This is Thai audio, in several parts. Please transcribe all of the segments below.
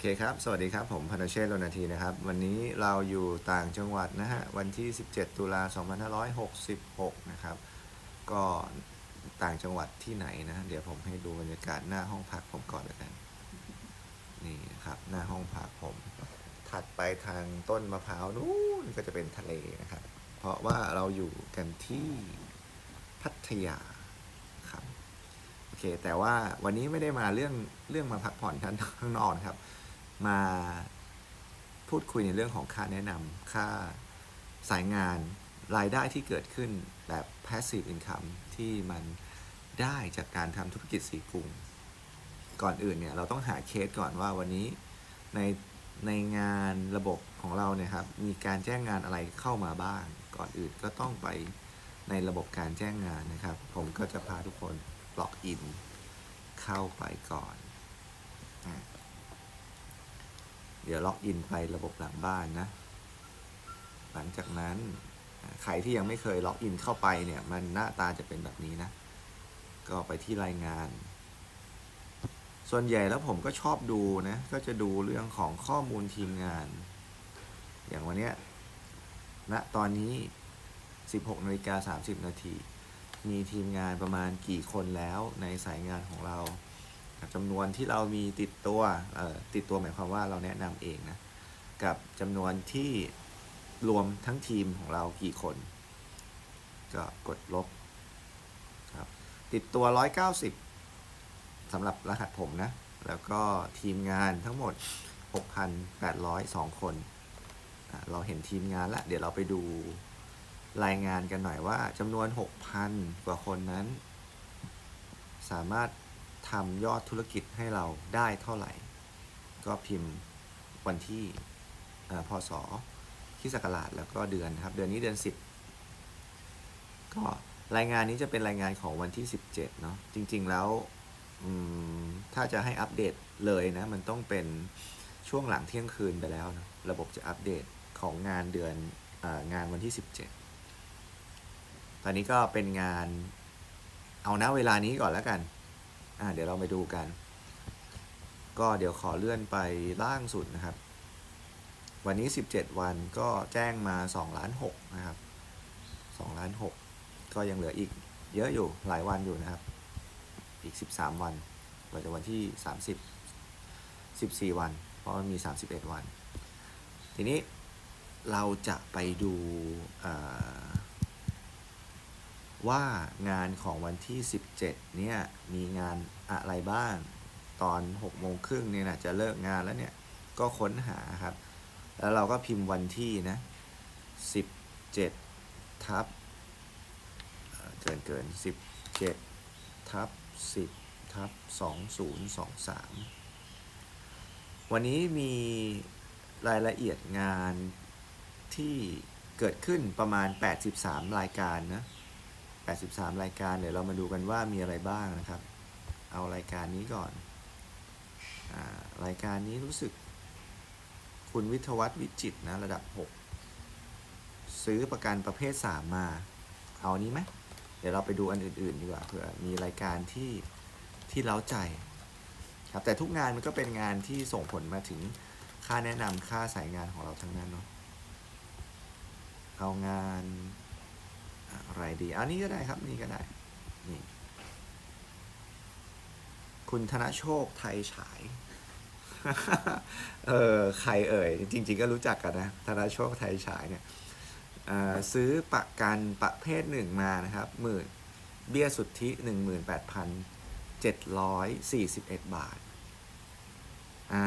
เคครับ สวัสดีครับ ผมพนเชษโรนาทีนะครับ วันนี้เราอยู่ต่างจังหวัดนะฮะ วันที่ 17 ตุลา 2566 นะครับ ก็ต่างจังหวัดที่ไหนนะ เดี๋ยวผมให้ดูบรรยากาศหน้าห้องพักผมก่อนแล้วกัน นี่นะครับ หน้าห้องพักผม ถัดไปทางต้นมะพร้าวนู้นก็จะเป็นทะเลนะครับ เพราะว่าเราอยู่กันที่พัทยาครับโอเค แต่ว่าวันนี้ไม่ได้มาเรื่องเรื่องมาพักผ่อนท่านข้างนอกนครับ มาพูดคุยในเรื่องของค่าแนะนำค่าสายงานรายได้ที่เกิดขึ้นแบบ passive income ที่มันได้จากการทำธุรกิจสีกรุงก่อนอื่นเนี่ยเราต้องหาเคสก่อนว่าวันนี้ในในงานระบบของเราเนี่ยครับมีการแจ้งงานอะไรเข้ามาบ้าง ก่อนอื่นก็ต้องไปในระบบการแจ้งงานนะครับ ผมก็จะพาทุกคนล็อกอิน เข้าไปก่อนอะ เดี๋ยวล็อกอินไประบบหลังบ้านนะ หลังจากนั้นใครที่ยังไม่เคยล็อกอินเข้าไปเนี่ยมันหน้าตาจะเป็นแบบนี้นะ ก็ไปที่รายงาน ส่วนใหญ่แล้วผมก็ชอบดูนะ ก็จะดูเรื่องของข้อมูลทีมงาน อย่างวันเนี้ยณตอนนี้ 16นาฬิกา30 นาที มีทีมงานประมาณกี่คนแล้วในสายงานของเรา จำนวนที่เรามีติดตัวเอ่อติดตัวหมายความว่าเราแนะนำเองนะ กับจำนวนที่รวมทั้งทีมของเรากี่คน ก็กดลบครับ ติดตัว 190สำหรับรหัสผมนะ แล้วก็ทีมงานทั้งหมด 6,802 คน เราเห็นทีมงานแล้วเดี๋ยวเราไปดูรายงานกันหน่อยว่าจำนวน 6,000 กว่าคนนั้น สามารถ ทำยอดธุรกิจให้เราได้เท่าไหร่ ก็พิมพ์วันที่พศที่ศักราชแล้วก็เดือนนะครับ เดือนนี้เดือน 10 ก็รายงานนี้จะเป็นรายงานของวันที่ 17 เนาะจริง ๆ แล้วถ้าจะให้อัปเดตเลยนะ มันต้องเป็นช่วงหลังเที่ยงคืนไปแล้วนะระบบจะอัปเดตของงานเดือนอองานวันที่ 17 ตอนนี้ก็เป็นงานเอาณเวลานี้ก่อนแล้วกัน อ่าเดี๋ยวเราไปดูกัน ก็เดี๋ยวขอเลื่อนไปล่างสุดนะครับ วันนี้ 17 วันก็แจ้งมา2ล้าน6นะครับ2ล้าน6ก็ยังเหลืออีกเยอะอยู่หลายวันอยู่นะครับ อีก 13 วันกว่าจะวันที่ 30 14 วัน เพราะมันมี 31 วัน ทีนี้เราจะไปดูอ่า ว่างานของวันที่ 17 เนี่ย มีงานอะไรบ้าง ตอน6โมงครึ่งเนี่ยนะจะเลิกงานแล้วเนี่ย ก็ค้นหาครับ แล้วเราก็พิมพ์วันที่นะ 17 ทับเอ่อเกินเกิน 17 ทับ 10 ทับ 2023 วันนี้มีรายละเอียดงานที่เกิดขึ้นประมาณ 83 รายการนะ 83 รายการ เดี๋ยวเรามาดูกันว่ามีอะไรบ้างนะครับ เอารายการนี้ก่อนอรายการนี้รู้สึก คุณวิทวัฒน์วิจิตนะ ระดับ 6 ซื้อประกันประเภท 3 มา เอานี้ไหมเดี๋ยวเราไปดูอันอื่นๆดีกว่าเผื่อมีรายการที่ที่เล้าใจครับแต่ทุกงานมันก็เป็นงานที่ส่งผลมาถึงค่าแนะนำค่าสายงานของเราทั้งนั้นเนาะเอางาน อะไรดีอันนี้ก็ได้ครับนี่ก็ได้นี่คุณธนโชคไทยฉาย เออใครเอ่ย จริง ๆ ก็รู้จักกันนะ ธนโชคไทยฉายเนี่ยซื้อประกันประเภทหนึ่งมานะครับหมื่นเบี้ยสุทธิหนึ่งหมื่นแปดพันเจ็ดร้อยสี่สิบเอ็ดบาท อ่า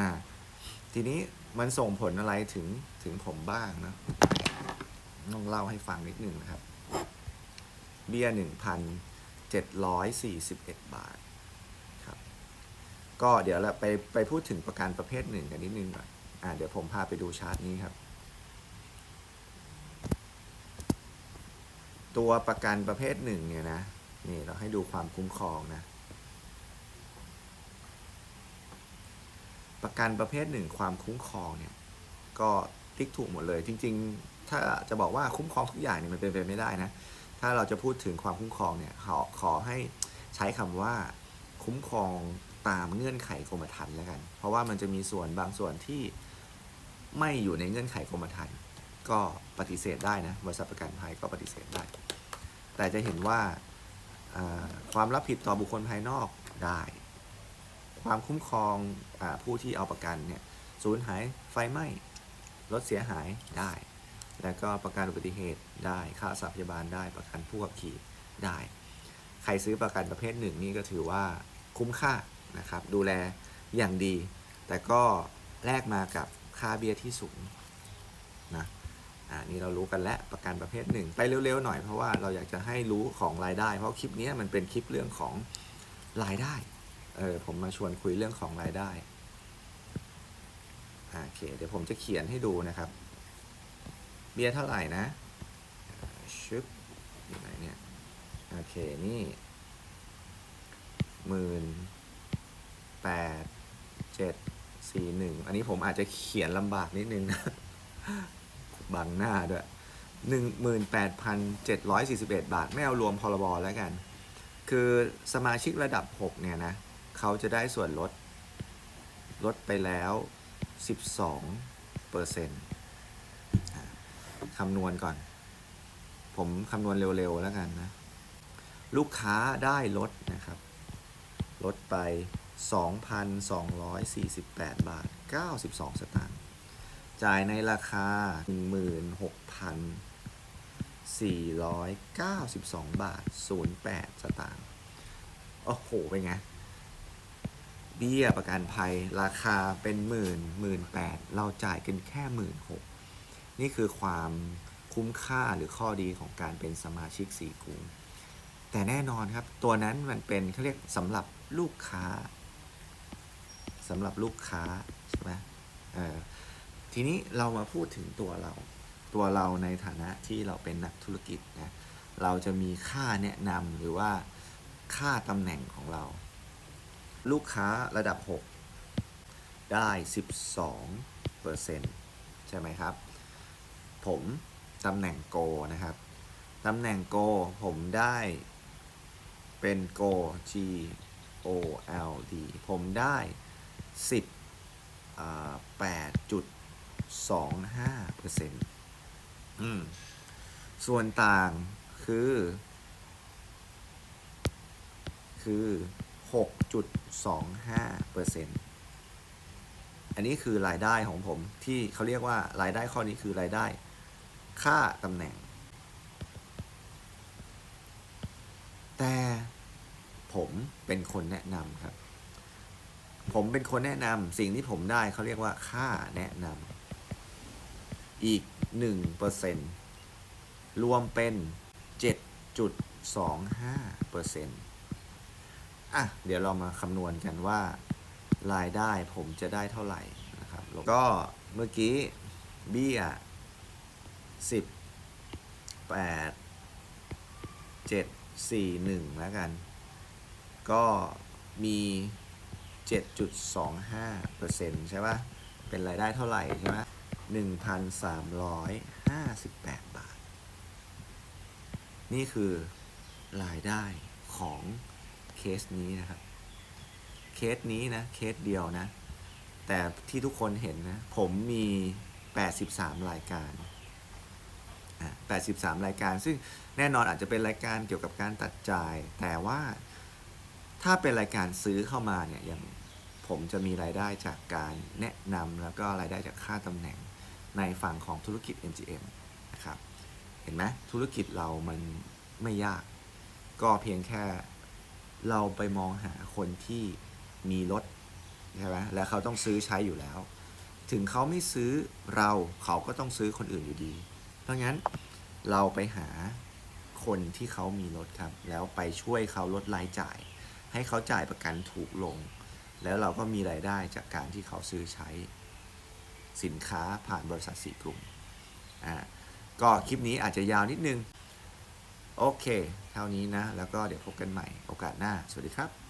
ทีนี้มันส่งผลอะไรถึงถึงผมบ้างนะต้องเล่าให้ฟังนิดหนึ่งนะครับ เบี้ยหนึ่งพันเจ็ดร้อยสี่สิบเอ็ดบาทครับก็เดี๋ยวเราไปไปพูดถึงประกันประเภทหนึ่งกันนิดนึงก่อนอ่าเดี๋ยวผมพาไปดูชาร์ตนี้ครับ ตัวประกันประเภทหนึ่งเนี่ยนะนี่เราให้ดูความคุ้มครองนะประกันประเภทหนึ่งความคุ้มครองเนี่ยก็ติ๊กถูกหมดเลย จริง ๆ ถ้าจะบอกว่าคุ้มครองทุกอย่างเนี่ยมันเป็นไปไม่ได้นะ ถ้าเราจะพูดถึงความคุ้มครองเนี่ยขอขอให้ใช้คำว่าคุ้มครองตามเงื่อนไขกรมธรรม์แล้วกัน เพราะว่ามันจะมีส่วนบางส่วนที่ไม่อยู่ในเงื่อนไขกรมธรรม์ก็ปฏิเสธได้นะบริษัทประกันภัยก็ปฏิเสธได้ แต่จะเห็นว่าความรับผิดต่อบุคคลภายนอกได้ ความคุ้มครองอผู้ที่เอาประกันเนี่ยสูญหายไฟไหม้รถเสียหายได้ แล้วก็ประกันอุบัติเหตุได้ ค่าสัพยาบาลได้ ประกันผู้ขับขี่ได้ ใครซื้อประกันประเภทหนึ่งนี่ก็ถือว่าคุ้มค่านะครับ ดูแลอย่างดี แต่ก็แลกมากับค่าเบี้ยที่สูงนะอ่านี่เรารู้กันแล้วประกันประเภทหนึ่งไปเร็วๆหน่อยเพราะว่าเราอยากจะให้รู้ของรายได้ เพราะคลิปนี้มันเป็นคลิปเรื่องของรายได้ เออผมมาชวนคุยเรื่องของรายได้โอเค เดี๋ยวผมจะเขียนให้ดูนะครับ เบี้ยเท่าไหร่นะชึบอยู่ไหนเนี่ย โอเค นี่หมื่นแปดเจ็ดสี่หนึ่งอันนี้ผมอาจจะเขียนลำบากนิดนึงนะ บังหน้าด้วยหนึ่งหมื่นแปดพันเจ็ดร้อยสี่สิบเอ็ดบาท ไม่เอารวมพรบแล้วกัน คือสมาชิกระดับหกเนี่ยนะ เขาจะได้ส่วนลด ลดไปแล้วสิบสองเปอร์เซ็นต์ คำนวณก่อน ผมคำนวณเร็วๆแล้วกันนะ ลูกค้าได้ลดนะครับ ลดไป 2,248 บาท 92 สตางค์ จ่ายในราคา 16,492 บาท 08 สตางค์ โอ้โห เป็นไงเบี้ยประกันภัยราคาเป็นหมื่นหมื่นแปดเราจ่ายกันแค่หมื่นหก นี่คือความคุ้มค่าหรือข้อดีของการเป็นสมาชิกสีกรุงแต่แน่นอนครับ ตัวนั้นมันเป็นเขาเรียกสำหรับลูกค้าสำหรับลูกค้าใช่ไหมทีนี้เรามาพูดถึงตัวเรา ตัวเราในฐานะที่เราเป็นนักธุรกิจนะเราจะมีค่าแนะนำหรือว่าค่าตำแหน่งของเรา ลูกค้าระดับ 6 ได้ 12เปอร์เซ็นต์ใช่ไหมครับ ผมตำแหน่งโกนะครับตำแหน่งโกผมได้เป็นโก G O L D ผมได้10อ่า8.25เปอร์เซ็นต์ส่วนต่างคือ คือ 6.25เปอร์เซ็นต์อันนี้คือรายได้ของผมที่เขาเรียกว่ารายได้ข้อนี้คือรายได้ ค่าตำแหน่ง แต่ผมเป็นคนแนะนำครับ ผมเป็นคนแนะนำสิ่งที่ผมได้เขาเรียกว่าค่าแนะนำอีก1เปอร์เซ็นรวมเป็น 7.25เปอร์เซ็นต์อะ เดี๋ยวเรามาคำนวณกันว่ารายได้ผมจะได้เท่าไหร่นะครับ ก็เมื่อกี้เบี้ย สิบแปดเจ็ดสี่หนึ่งแล้วกัน ก็มี7.25เปอร์เซ็นต์ใช่ปะเป็นรายได้เท่าไหร่ใช่ไหม1,358บแปดบาท นี่คือรายได้ของเคสนี้นะครับ เคสนี้นะ เคสเดียวนะ แต่ที่ทุกคนเห็นนะ ผมมี 83 รายการ 83 รายการ ซึ่งแน่นอนอาจจะเป็นรายการเกี่ยวกับการตัดจ่าย แต่ว่าถ้าเป็นรายการซื้อเข้ามาเนี่ยอย่างผมจะมีรายได้จากการแนะนำแล้วก็รายได้จากค่าตำแหน่งในฝั่งของธุรกิจ MGM นะครับ เห็นไหมธุรกิจเรามันไม่ยาก ก็เพียงแค่เราไปมองหาคนที่มีรถใช่ไหมแล้วเขาต้องซื้อใช้อยู่แล้ว ถึงเขาไม่ซื้อเราเขาก็ต้องซื้อคนอื่นอยู่ดี เพราะงั้นเราไปหาคนที่เขามีรถครับ แล้วไปช่วยเขาลดรายจ่าย ให้เขาจ่ายประกันถูกลง แล้วเราก็มีรายได้จากการที่เขาซื้อใช้สินค้าผ่านบริษัทสีกลุ่มอ่าก็คลิปนี้อาจจะยาวนิดนึง โอเค เท่านี้นะ แล้วก็เดี๋ยวพบกันใหม่โอกาสหน้า สวัสดีครับ